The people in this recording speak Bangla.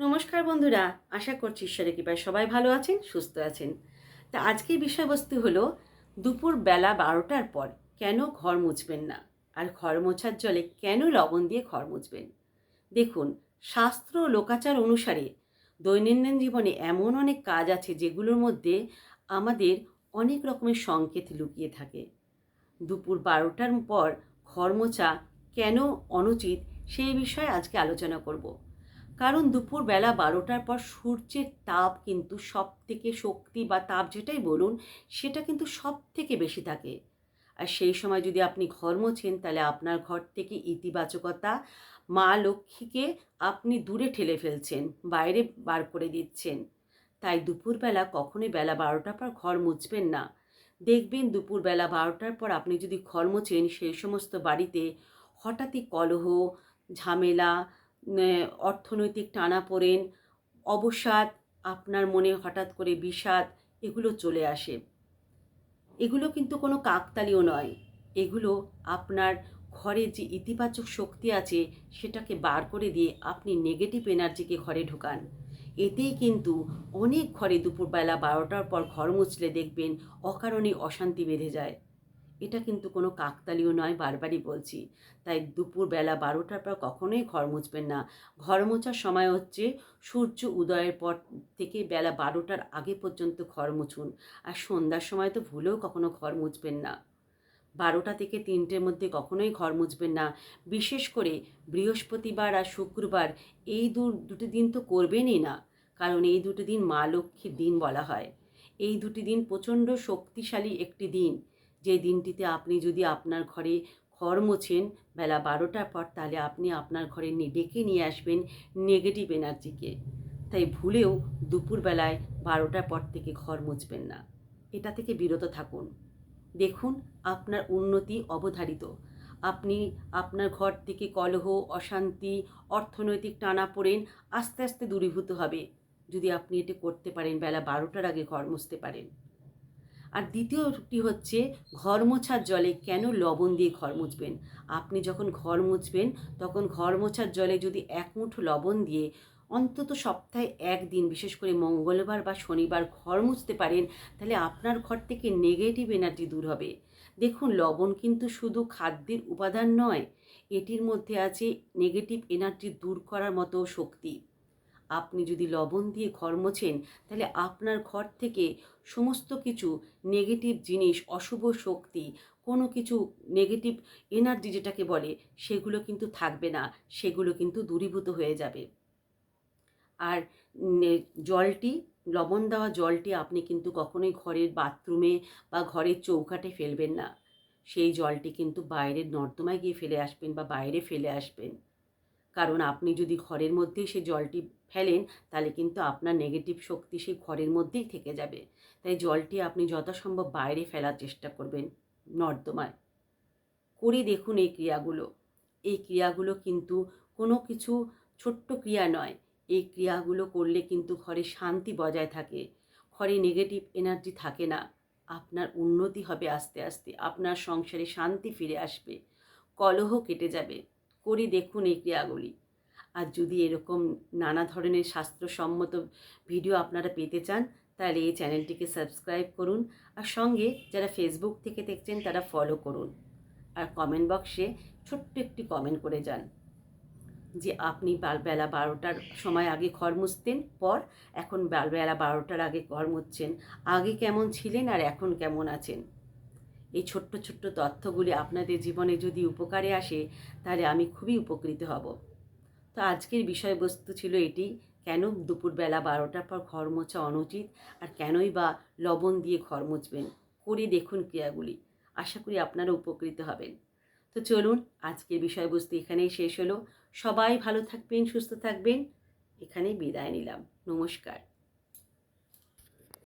নমস্কার বন্ধুরা, আশা করছি ঈশ্বরের কৃপায় সবাই ভালো আছেন, সুস্থ আছেন। তা আজকের বিষয়বস্তু হলো, দুপুর বেলা বারোটার পর কেন ঘর মুছবেন না? আর ঘর মোছার জলে কেন লবণ দিয়ে ঘর মুছবেন? দেখুন, শাস্ত্র লোকাচার অনুসারে দৈনন্দিন জীবনে এমন অনেক কাজ আছে যেগুলোর মধ্যে আমাদের অনেক রকমের সংকেত লুকিয়ে থাকে। দুপুর বারোটার পর ঘর মোছা কেন অনুচিত সেই বিষয়ে আজকে আলোচনা করব। কারণ দুপুর বেলা বারোটার পর সূর্যের তাপ কিন্তু সব থেকে শক্তি বা তাপ যেটাই বলুন, সেটা কিন্তু সব থেকে বেশি থাকে। আর সেই সময় যদি আপনি ঘর মোছেন, তাহলে আপনার ঘর থেকে ইতিবাচকতা মা লক্ষ্মীকে আপনি দূরে ঠেলে ফেলছেন, বাইরে বার করে দিচ্ছেন। তাই দুপুরবেলা কখনোই বেলা বারোটার পর ঘর মুছবেন না। দেখবেন দুপুর বেলা বারোটার পর আপনি যদি ঘর মোছেন, সেই সমস্ত বাড়িতে হঠাৎই কলহ, ঝামেলা অর্থনৈতিক টানাপোড়েন, অবসাদ, আপনার মনে হঠাৎ করে বিষাদ, এগুলো চলে আসে। এগুলো কিন্তু কোনো কাকতালীয় নয়। এগুলো আপনার ঘরে যে ইতিবাচক শক্তি আছে, সেটাকে বার করে দিয়ে আপনি নেগেটিভ এনার্জিকে ঘরে ঢোকান। এতেই কিন্তু অনেক ঘরে দুপুরবেলা বারোটার পর ঘর মুছলে দেখবেন অকারণে অশান্তি বেঁধে যায়। এটা কিন্তু কোনো কাকতালীয় নয়, বারবারই বলছি। তাই দুপুর বেলা বারোটার পর কখনোই ঘর মুছবেন না। ঘর মোছার সময় হচ্ছে সূর্য উদয়ের পর থেকে বেলা বারোটার আগে পর্যন্ত ঘর মুছুন। আর সন্ধ্যার সময় তো ভুলেও কখনো ঘর মুছবেন না। বারোটা থেকে তিনটের মধ্যে কখনোই ঘর মুছবেন না। বিশেষ করে বৃহস্পতিবার আর শুক্রবার এই দু, দুটি দিন তো করবেনই না। কারণ এই দুটি দিন মা লক্ষ্মীর দিন বলা হয়। এই দুটি দিন প্রচণ্ড শক্তিশালী একটি দিন। যে দিনটিতে আপনি যদি আপনার ঘরে ঘর মোছেন, বেলা বারোটার পর তাহলে আপনি আপনার ঘরে ডেকে নিয়ে আসবেন নেগেটিভ এনার্জিকে তাই ভুলেও দুপুরবেলায় বারোটার পর থেকে ঘর মুছবেন না। এটা থেকে বিরত থাকুন। দেখুন আপনার উন্নতি অবধারিত। আপনি আপনার ঘর থেকে কলহ, অশান্তি, অর্থনৈতিক টানা পড়েন আস্তে আস্তে দূরীভূত হবে। যদি আপনি এটি করতে পারেন, বেলা বারোটার আগে ঘর মুছতে পারেন। আর দ্বিতীয়টি হচ্ছে ঘর মোছার জলে কেন লবণ দিয়ে ঘর মুছবেন? আপনি যখন ঘর মুছবেন, তখন ঘর মোছার জলে যদি এক মুঠো লবণ দিয়ে অন্তত সপ্তাহে একদিন, বিশেষ করে মঙ্গলবার বা শনিবার ঘর মুছতে পারেন, তাহলে আপনার ঘর থেকে নেগেটিভ এনার্জি দূর হবে। দেখুন, লবণ কিন্তু শুধু খাদ্যের উপাদান নয়, এটির মধ্যে আছে নেগেটিভ এনার্জি দূর করার মতো শক্তি। আপনি যদি লবণ দিয়ে ঘর মোছেন, তাহলে আপনার ঘর থেকে সমস্ত কিছু নেগেটিভ জিনিস, অশুভ শক্তি, কোনো কিছু নেগেটিভ এনার্জি যেটাকে বলে, সেগুলো কিন্তু থাকবে না, সেগুলো কিন্তু দূরীভূত হয়ে যাবে। আর জলটি, লবণ দেওয়া জলটি আপনি কিন্তু কখনোই ঘরের বাথরুমে বা ঘরের চৌকাটে ফেলবেন না। সেই জলটি কিন্তু বাইরের নর্দমায় গিয়ে ফেলে আসবেন বা বাইরে ফেলে আসবেন। কারণ আপনি যদি ঘরের মধ্যেই সেই জলটি ফেলেন, তাহলে কিন্তু আপনার নেগেটিভ শক্তি সেই ঘরের মধ্যেই থেকে যাবে। তাই জলটি আপনি যথাসম্ভব বাইরে ফেলার চেষ্টা করবেন নর্দমায়। করে দেখুন এই ক্রিয়াগুলো। এই ক্রিয়াগুলো কিন্তু কোনো কিছু ছোট্ট ক্রিয়া নয়। এই ক্রিয়াগুলো করলে কিন্তু ঘরে শান্তি বজায় থাকে। ঘরে নেগেটিভ এনার্জি থাকে না। আপনার উন্নতি হবে আস্তে আস্তে। আপনার সংসারে শান্তি ফিরে আসবে। কলহ কেটে যাবে। করে দেখুন এই ক্রিয়াগুলি। আর যদি এরকম নানা ধরনের স্বাস্থ্যসম্মত ভিডিও আপনারা পেতে চান, তাহলে এই চ্যানেলটিকে সাবস্ক্রাইব করুন আর সঙ্গে যারা ফেসবুক থেকে দেখছেন, তারা ফলো করুন। আর কমেন্ট বক্সে ছোট্ট একটি কমেন্ট করে যান যে, আপনি বেলা বারোটার সময় আগে ঘর মুছতেন? পর এখন বেলা বারোটার আগে ঘর মুছছেন। আগে কেমন ছিলেন আর এখন কেমন আছেন? এই ছোট্ট ছোট্ট তথ্যগুলি আপনাদের জীবনে যদি উপকারে আসে, তাহলে আমি খুবই উপকৃত হব। তো আজকের বিষয়বস্তু ছিল এটি, কেন দুপুরবেলা বারোটার পর ঘর মোছা অনুচিত আর কেনই বা লবণ দিয়ে ঘর মুছবেন? করে দেখুন ক্রিয়াগুলি। আশা করি আপনারা উপকৃত হবেন। তো চলুন, আজকের বিষয়বস্তু এখানেই শেষ হলো। সবাই ভালো থাকবেন, সুস্থ থাকবেন। এখানেই বিদায় নিলাম। নমস্কার।